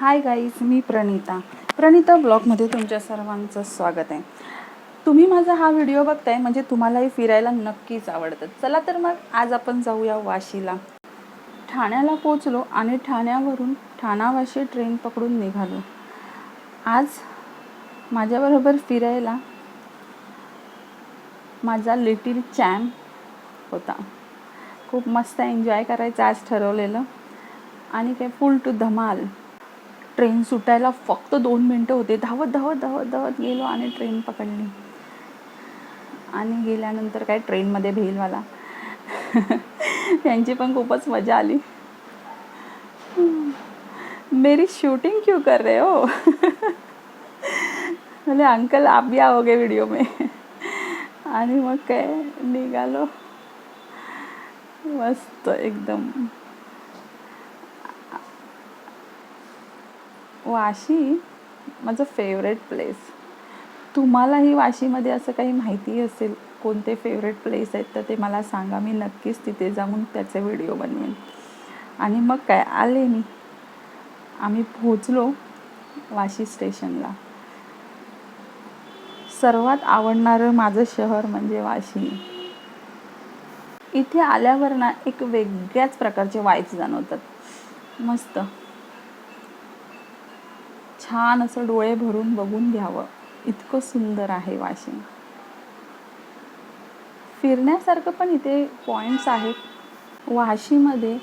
हाय guys मी प्रणिता. प्रणिता ब्लॉगमध्ये तुमच्या सर्वांचं स्वागत आहे. तुम्ही माझा हा व्हिडिओ बघताय म्हणजे तुम्हालाही फिरायला नक्कीच आवडतं. चला तर मग आज आपण जाऊया वाशीला. ठाण्याला पोचलो आणि ठाण्यावरून ठाणावाशी ट्रेन पकडून निघालो. आज माझ्याबरोबर फिरायला माझा लिटिल चॅम्प होता. खूप मस्त एन्जॉय करायचं आज ठरवलेलं. आणि काय फुल टू धमाल. ट्रेन सुटायला फक्त दोन मिनटं होते. धावत धावत धावत धावत गेलो आणि ट्रेन पकडली. आणि गेल्यानंतर काय ट्रेनमध्ये भेलवाला. त्यांची पण खूपच मजा आली. मेरी शूटिंग क्यों कर रहे हो? म्हणजे अंकल आप भी आओगे व्हिडिओ में. आणि मग काय निघालो. मस्त एकदम. वाशी माझं फेवरेट प्लेस तुम्हालाही वाशीमध्ये असं काही माहिती असेल कोणते फेवरेट प्लेस आहेत तर ते मला सांगा. मी नक्कीच तिथे जाऊन त्याचे व्हिडिओ बनवेन. आणि मग काय आले मी. आम्ही पोहोचलो वाशी स्टेशनला. सर्वात आवडणारं माझं शहर म्हणजे वाशी. इथे आल्यावर ना एक वेगळ्याच प्रकारचे वाईब्स जाणवतात. मस्त. छान असं डोळे भरून बघून घ्यावं. इतकं सुंदर आहे वाशिम. फिरण्यासारखं पण इथे पॉईंट्स आहेत. वाशीमध्ये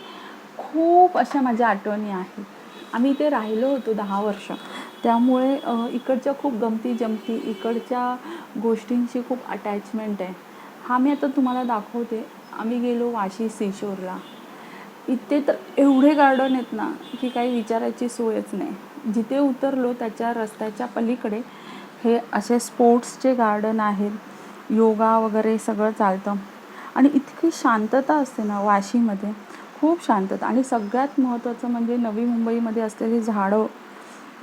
खूप अशा माझ्या आठवणी आहेत. आम्ही इथे राहिलो होतो दहा वर्ष. त्यामुळे इकडच्या खूप गमती जमती इकडच्या गोष्टींशी खूप अटॅचमेंट आहे. हा मी आता तुम्हाला दाखवते. आम्ही गेलो वाशी सिशोरला. इथे तर एवढे गार्डन आहेत ना की काही विचारायची सोयच नाही. जिथे उतरलो त्याच्या रस्त्याच्या पलीकडे हे असे स्पोर्ट्सचे गार्डन आहेत. योगा वगैरे सगळं चालतं. आणि इतकी शांतता असते ना वाशीमध्ये. खूप शांतता. आणि सगळ्यात महत्त्वाचं म्हणजे नवी मुंबईमध्ये असलेली झाडं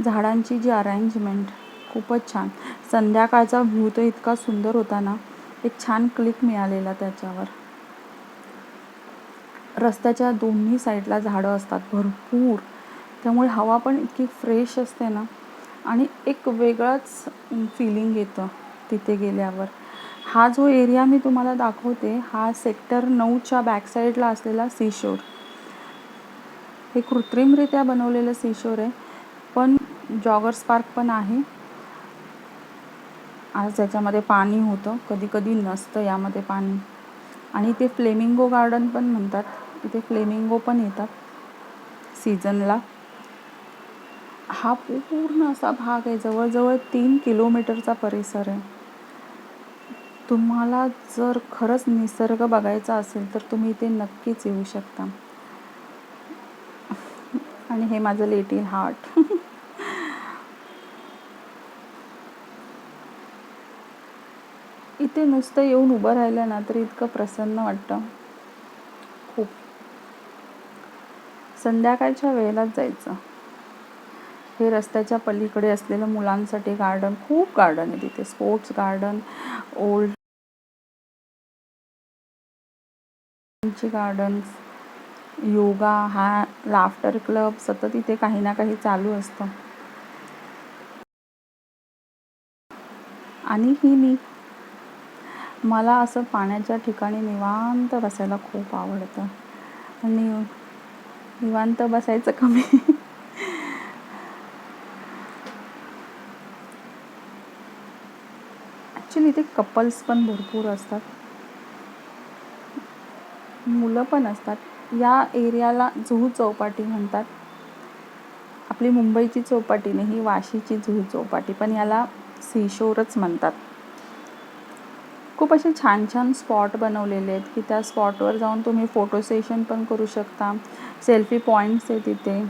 झाडांची जी अरेंजमेंट खूपच छान. संध्याकाळचा व्ह्यू तर इतका सुंदर होता ना. एक छान क्लिक मिळालेला त्याच्यावर. रस्त्याच्या दोन्ही साईडला झाडं असतात भरपूर. त्यामुळे हवा पण इतकी फ्रेश असते ना. आणि एक वेगळंच फिलिंग येतं तिथे गेल्यावर. हा जो एरिया मी तुम्हाला दाखवते हा सेक्टर नऊच्या बॅकसाईडला असलेला सीशोर हे कृत्रिमरित्या बनवलेलं सीशोर आहे पण जॉगर्स पार्क पण आहे. आज त्याच्यामध्ये पाणी होतं कधी कधी नसतं यामध्ये पाणी. आणि ते फ्लेमिंगो गार्डन पण म्हणतात. तिथे फ्लेमिंगो पण येतात. सीझनला. हा पूर्ण असा भाग आहे. जवळजवळ तीन किलोमीटरचा परिसर आहे. तुम्हाला जर खरंच निसर्ग बघायचा असेल तर तुम्ही इथे नक्कीच येऊ शकता. आणि हे माझं लिटिल हार्ट. इथे नुसतं येऊन उभं राहिलं ना तरी इतकं प्रसन्न वाटतं. खूप. संध्याकाळच्या वेळेलाच जायचं. हे रस्त्याच्या पलीकडे असलेलं मुलांसाठी गार्डन खूप गार्डन आहे तिथे. Sports garden old gardens yoga हा लाफ्टर क्लब सतत इथे काही ना काही चालू असतं. आणि ही मी मला असं पाण्याच्या ठिकाणी निवांत बसायला खूप आवडतं. आणि निवांत बसायचं कमी. ॲक्च्युली इथे कपल्स पण भरपूर असतात. मुलं पण असतात. या एरियाला जुहू चौपाटी म्हणतात. आपली मुंबईची चौपाटी नाही ही वाशीची जुहू चौपाटी पण याला सीशोरच म्हणतात. खूप असे छान छान स्पॉट बनवलेले आहेत की त्या स्पॉटवर जाऊन तुम्ही फोटो सेशन पण करू शकता सेल्फी पॉईंट्स आहे तिथे.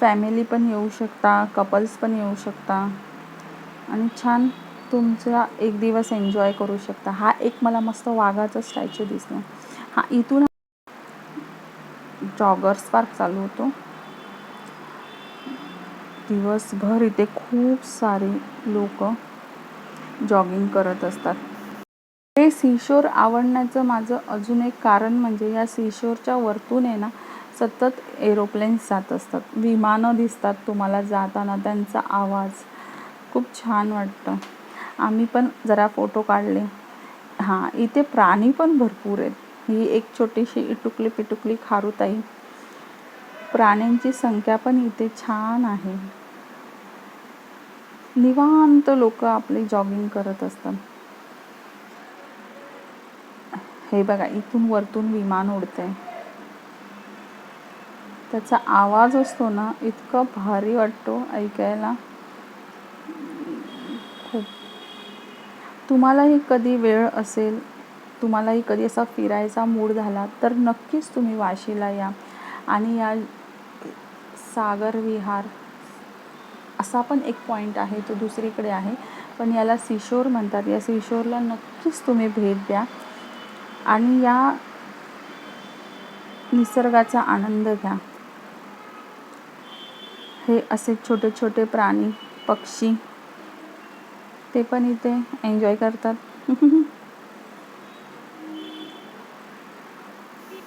फॅमिली पण येऊ शकता कपल्स पण येऊ शकता. आणि छान तुमचा एक दिवस एन्जॉय करू शकता. हा एक मला मस्त वाघाचा स्टॅच्यू दिसला हा इथून जॉगर्स पार्क चालू होतो. दिवसभर इथे खूप सारे लोक जॉगिंग करत असतात. हे सीशोर आवडण्याचं माझं अजून एक कारण म्हणजे या सीशोरच्या वरतून आहे ना सतत एरोप्लेन्स जात असतात. विमानं दिसतात तुम्हाला जाताना त्यांचा आवाज खूप छान वाटतं. आम्ही पण जरा फोटो काढले. हां इथे प्राणी पण भरपूर आहेत. ही एक छोटीशी इटुकली पिटुकली खारुताई. प्राण्यांची संख्या पण इथे छान आहे. निवांत लोक आपले जॉगिंग करत असतात. हे बघा इथून वरतून विमान उडतंय. त्याचा आवाज असतो ना इतका भारी वाटतो ऐकायला. खूप. तुम्हालाही कधी वेळ असेल तुम्हालाही कधी असा फिरायचा मूड झाला तर नक्कीच तुम्ही वाशीला या. आणि या सागर विहार असा पण एक पॉईंट आहे तो दुसरीकडे आहे. पण याला सिशोर म्हणतात. या सिशोरला नक्कीच तुम्ही भेट द्या. आणि या निसर्गाचा आनंद घ्या. हे असे छोटे छोटे प्राणी पक्षी ते पण इथे एन्जॉय करतात.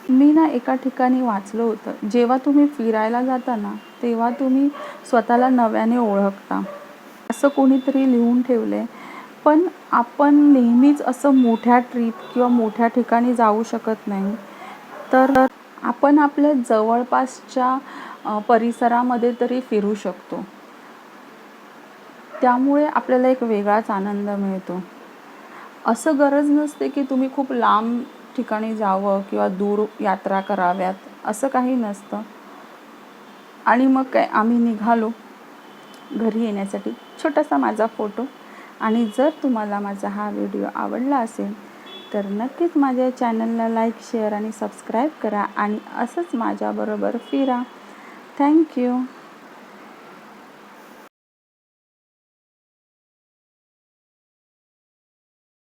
मी ना एका ठिकाणी वाचलं होतं. जेव्हा तुम्ही फिरायला जाता ना तेव्हा तुम्ही स्वतःला नव्याने ओळखता. असं कोणीतरी लिहून ठेवलं पण आपण नेहमीच असं मोठ्या ट्रीप किंवा मोठ्या ठिकाणी जाऊ शकत नाही. तर आपण आपल्या जवळपासच्या परिसरामध्ये तरी फिरू शकतो. त्यामुळे आपल्याला एक वेगळाच आनंद मिळतो. असं गरज नसते की तुम्ही खूप लांब ठिकाणी जावं किंवा दूर यात्रा कराव्यात असं काही नसतं. आणि मग काय आम्ही निघालो. घरी येण्यासाठी छोटासा माझा फोटो. आणि जर तुम्हाला माझा हा व्हिडिओ आवडला असेल तर नक्कीच माझ्या चॅनलला लाईक शेअर आणि सबस्क्राईब करा आणि असंच माझ्याबरोबर फिरा. थँक्यू